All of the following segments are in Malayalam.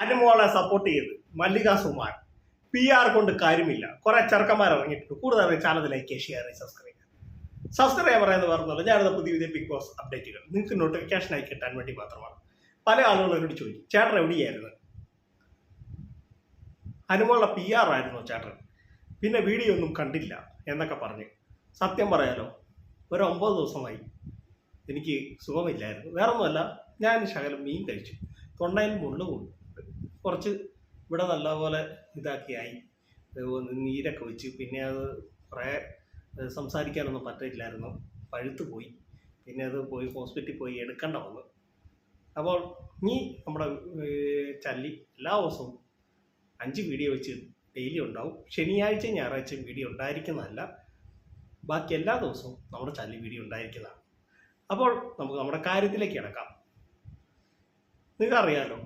അനുമോളെ സപ്പോർട്ട് ചെയ്ത് മല്ലിക സുമാർ പി ആർ കൊണ്ട് കാര്യമില്ല. കുറെ ചെറുക്കന്മാർ ഇറങ്ങിയിട്ടുണ്ട്. കൂടുതൽ channel like share subscribe subscribe എന്ന് പറഞ്ഞല്ലോ ഞാനത് പുതിയ പുതിയ ബിഗ് ബോസ് അപ്ഡേറ്റുകൾ നിങ്ങൾക്ക് നോട്ടിഫിക്കേഷൻ ആയി കിട്ടാൻ വേണ്ടി മാത്രമാണ്. പല ആളുകളും എന്നോട് ചോദിച്ചു ചേട്ടൻ എവിടെയായിരുന്നു? അനുമോളുടെ പി ആർ ആയിരുന്നു ചേട്ടൻ. പിന്നെ വീഡിയോ ഒന്നും കണ്ടില്ല എന്നൊക്കെ പറഞ്ഞ്. സത്യം പറയാലോ ഒരു ഒമ്പത് ദിവസമായി എനിക്ക് സുഖമില്ലായിരുന്നു. വേറൊന്നുമല്ല ഞാൻ ശകലം മീൻ കഴിച്ചു. തൊണ്ടയിൽ മുള്ളു കൊണ്ട്. കുറച്ച് ഇവിടെ നല്ലപോലെ ഇതാക്കിയായി. നീരൊക്കെ വെച്ച് പിന്നെ അത് കുറേ സംസാരിക്കാനൊന്നും പറ്റില്ലായിരുന്നു. പഴുത്തു പോയി. പിന്നെ അത് പോയി ഹോസ്പിറ്റലിൽ പോയി എടുക്കേണ്ട വന്നു. അപ്പോൾ നീ നമ്മുടെ ചല്ലി എല്ലാ ദിവസവും അഞ്ച് വീഡിയോ വെച്ച് ഡെയിലി ഉണ്ടാവും. ശനിയാഴ്ച ഞായറാഴ്ച വീഡിയോ ഉണ്ടായിരിക്കുന്നതല്ല. ബാക്കി എല്ലാ ദിവസവും നമ്മുടെ ചല്ലി വീഡിയോ ഉണ്ടായിരിക്കുന്നതാണ്. അപ്പോൾ നമുക്ക് നമ്മുടെ കാര്യത്തിലേക്ക് കിടക്കാം. നിങ്ങൾക്കറിയാലോ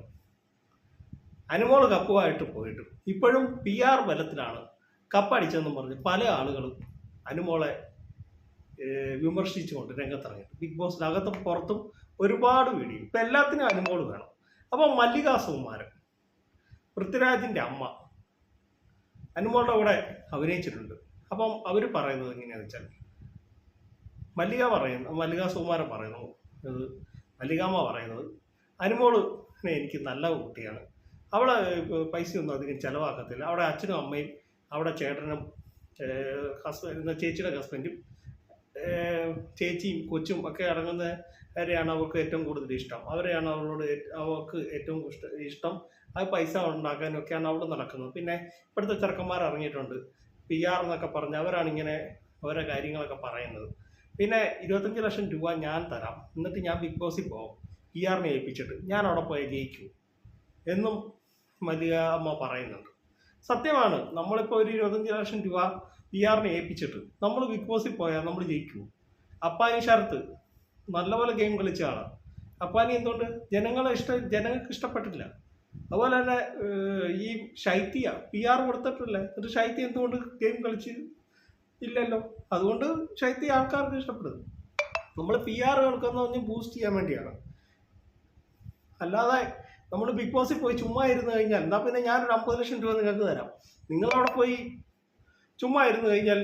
അനുമോൾ കപ്പുമായിട്ട് പോയിട്ട് ഇപ്പോഴും പി ആർ ബലത്തിലാണ്. കപ്പടിച്ചതെന്നും പറഞ്ഞ് പല ആളുകളും അനുമോളെ വിമർശിച്ചുകൊണ്ട് രംഗത്തിറങ്ങിയിട്ട് ബിഗ് ബോസിനകത്തും പുറത്തും ഒരുപാട് വീഡിയോ. ഇപ്പം എല്ലാത്തിനും അനുമോൾ വേണം. അപ്പോൾ മല്ലിക സുകുമാരൻ പൃഥ്വിരാജിന്റെ അമ്മ അനുമോളുടെ കൂടെ അഭിനയിച്ചിട്ടുണ്ട്. അപ്പം അവർ പറയുന്നത് എങ്ങനെയാണെന്ന് വെച്ചാൽ മല്ലിക പറയുന്നു മല്ലിക സുകുമാരൻ പറയുന്നു മല്ലികാമ്മ പറയുന്നത് അനുമോൾ എനിക്ക് നല്ല കുട്ടിയാണ്. അവളെ പൈസയൊന്നും അധികം ചിലവാക്കത്തില്ല. അവിടെ അച്ഛനും അമ്മയും അവിടെ ചേട്ടനും ഹസ്ബൻഡ് ചേച്ചിയുടെ ഹസ്ബൻഡും ചേച്ചിയും കൊച്ചും ഒക്കെ അടങ്ങുന്നവരെയാണ് അവൾക്ക് ഏറ്റവും കൂടുതൽ ഇഷ്ടം. അവരെയാണ് അവളോട് അവർക്ക് ഏറ്റവും ഇഷ്ട അത് പൈസ ഉണ്ടാക്കാനും ഒക്കെയാണ് അവൾ നടക്കുന്നത്. പിന്നെ ഇപ്പോഴത്തെ ചെറുക്കന്മാർ ഇറങ്ങിയിട്ടുണ്ട്. പി ആർ എന്നൊക്കെ പറഞ്ഞ് അവരാണ് ഇങ്ങനെ ഓരോ കാര്യങ്ങളൊക്കെ പറയുന്നത്. പിന്നെ ഇരുപത്തഞ്ച് ലക്ഷം രൂപ ഞാൻ തരാം. എന്നിട്ട് ഞാൻ ബിഗ് ബോസിൽ പോകും പി ആറിനെ ഏൽപ്പിച്ചിട്ട് ഞാൻ അവിടെ പോയി ജയിക്കൂ. എന്നും മല്ലിക അമ്മ പറയുന്നുണ്ട്. സത്യമാണ് നമ്മളിപ്പോൾ ഒരു ഇരുപത്തഞ്ച് ലക്ഷം രൂപ പി ആറിനെ ഏൽപ്പിച്ചിട്ട് നമ്മൾ ബിഗ് ബോസിൽ പോയാൽ നമ്മൾ ജയിക്കുമോ അപ്പാനി ഷർത്ത് നല്ലപോലെ ഗെയിം കളിച്ച ആളാണ് അപ്പാനി എന്തുകൊണ്ട്? ജനങ്ങളെ ഇഷ്ട ജനങ്ങൾക്ക് ഇഷ്ടപ്പെട്ടില്ല അതുപോലെ തന്നെ ഈ ശൈത്യ പി ആർ കൊടുത്തിട്ടില്ല. എന്നിട്ട് ശൈത്യ എന്തുകൊണ്ട് ഗെയിം കളിച്ച് ഇല്ലല്ലോ? അതുകൊണ്ട് ശൈത്യ ആൾക്കാർക്ക് ഇഷ്ടപ്പെടുന്നു. നമ്മൾ പി ആർ കേൾക്കുന്ന ഒന്നും ബൂസ്റ്റ് ചെയ്യാൻ വേണ്ടിയാണ്. അല്ലാതെ നമ്മൾ ബിഗ് ബോസിൽ പോയി ചുമ്മാ ഇരുന്ന് കഴിഞ്ഞാൽ എന്നാൽ പിന്നെ ഞാനൊരു അമ്പത് ലക്ഷം രൂപ നിങ്ങൾക്ക് തരാം. നിങ്ങൾ അവിടെ പോയി ചുമ്മാ ഇരുന്ന് കഴിഞ്ഞാൽ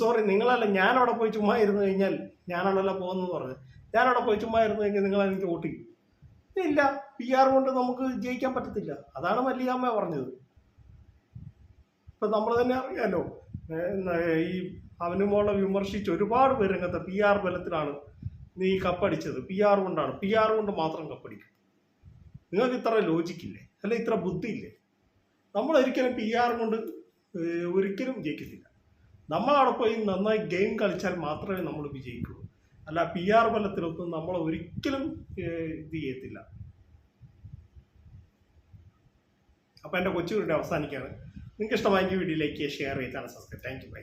സോറി നിങ്ങളല്ല ഞാനവിടെ പോയി ചുമ്മാ ഇരുന്ന് കഴിഞ്ഞാൽ ഞാനാണല്ലോ പോകുന്നത് പറഞ്ഞത് ഞാനവിടെ പോയി ചുമ്മാ ഇരുന്ന് കഴിഞ്ഞാൽ നിങ്ങൾ എനിക്ക് വോട്ട് ഇല്ല പി ആർ കൊണ്ട് നമുക്ക് ജയിക്കാൻ പറ്റത്തില്ല. അതാണ് മല്ലികാമ്മ പറഞ്ഞത്. ഇപ്പൊ നമ്മൾ തന്നെ അറിയാലോ ഈ അവനുമോളെ വിമർശിച്ച് ഒരുപാട് പേര് രംഗത്ത് പി ആർ ബലത്തിലാണ് നീ കപ്പടിച്ചത് പി ആർ കൊണ്ടാണ്. പി ആർ കൊണ്ട് മാത്രം കപ്പടിക്കും നിങ്ങൾക്ക് ഇത്ര ലോജിക്കില്ലേ അല്ലെ ഇത്ര ബുദ്ധിയില്ലേ നമ്മൾ ഒരിക്കലും പി ആർ കൊണ്ട് ഒരിക്കലും ജയിക്കത്തില്ല. നമ്മൾ അവിടെ പോയി നന്നായി ഗെയിം കളിച്ചാൽ മാത്രമേ നമ്മൾ വിജയിക്കുള്ളൂ. അല്ല പി ആർ ബലത്തിലൊന്നും നമ്മൾ ഒരിക്കലും ഇത് ചെയ്യത്തില്ല. അപ്പോൾ എന്റെ കൊച്ചു അവസാനിക്കാണ് നിങ്ങൾക്ക് ഇഷ്ടമായെങ്കിൽ വീഡിയോ ലൈക്ക് ഷെയർ ചെയ്താണ് സബ്സ്ക്രൈബ് താങ്ക് യു ബൈ